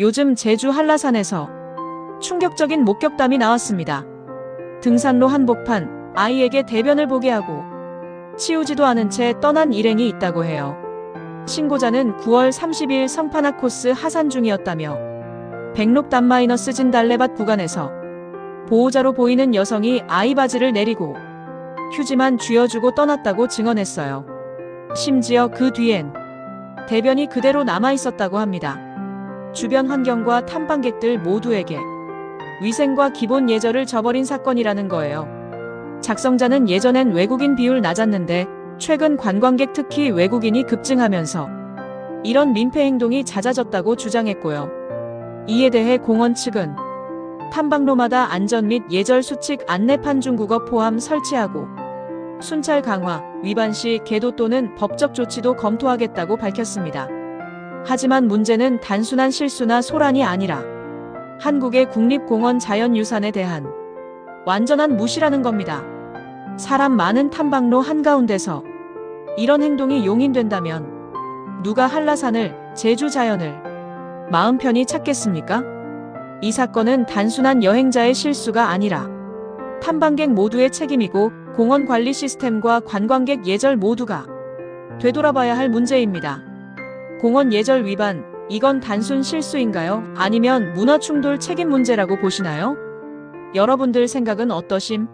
요즘 제주 한라산에서 충격적인 목격담이 나왔습니다. 등산로 한복판 아이에게 대변을 보게 하고 치우지도 않은 채 떠난 일행이 있다고 해요. 신고자는 9월 30일 성파나 코스 하산 중이었다며 백록담 마이너스 진달래밭 구간에서 보호자로 보이는 여성이 아이 바지를 내리고 휴지만 쥐어주고 떠났다고 증언했어요. 심지어 그 뒤엔 대변이 그대로 남아 있었다고 합니다. 주변 환경과 탐방객들 모두에게 위생과 기본 예절을 저버린 사건이라는 거예요. 작성자는 예전엔 외국인 비율 낮았는데 최근 관광객 특히 외국인이 급증하면서 이런 민폐 행동이 잦아졌다고 주장했고요. 이에 대해 공원 측은 탐방로마다 안전 및 예절 수칙 안내판 중국어 포함 설치하고 순찰 강화, 위반 시 계도 또는 법적 조치도 검토하겠다고 밝혔습니다. 하지만 문제는 단순한 실수나 소란이 아니라 한국의 국립공원 자연유산에 대한 완전한 무시라는 겁니다. 사람 많은 탐방로 한가운데서 이런 행동이 용인된다면 누가 한라산을, 제주 자연을 마음 편히 찾겠습니까? 이 사건은 단순한 여행자의 실수가 아니라 탐방객 모두의 책임이고 공원 관리 시스템과 관광객 예절 모두가 되돌아봐야 할 문제입니다. 공원 예절 위반, 이건 단순 실수인가요? 아니면 문화 충돌 책임 문제라고 보시나요? 여러분들 생각은 어떠심?